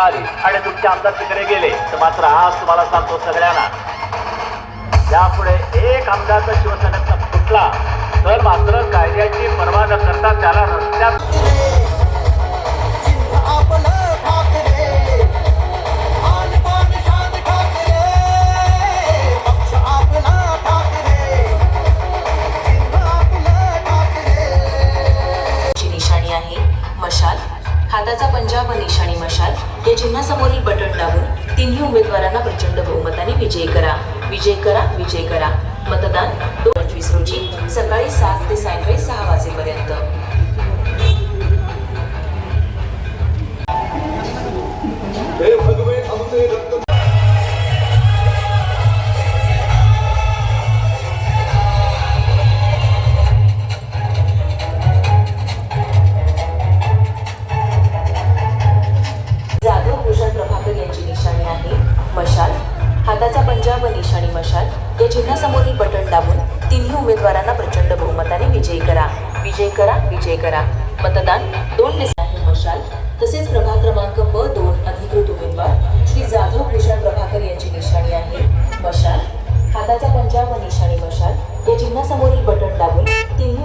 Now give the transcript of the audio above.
आली आणि तुमचे आमदार तिकडे गेले. तर मात्र आज तुम्हाला सांगतो सगळ्यांना यापुढे एक आमदार जर शिवसेनेचा फुटला तर मात्र कायद्याची पर्वा न करता त्याला रस्त्यात हाताचा पंजाब व निशाणी मशाल या चिन्हासमोरील बटन दाबून तिन्ही उमेदवारांना प्रचंड बहुमताने विजयी करा. विजय करा विजय करा. मतदान दोन आणि मशाल या चिन्हासमोरील बटन दाबून तिन्ही उमेदवारांना प्रचंड बहुमताने विजयी करा. विजय करा विजय करा. मतदान दोन डिसेंबर आहे मशाल तसेच प्रभाग क्रमांक ब दोन अधिकृत उमेदवार श्री जाधव भूषण प्रभाकर यांची निशाणी आहे. मशाल हाताचा पंजा व निशाणी मशाल या चिन्हासमोरील बटन दाबून तिन्ही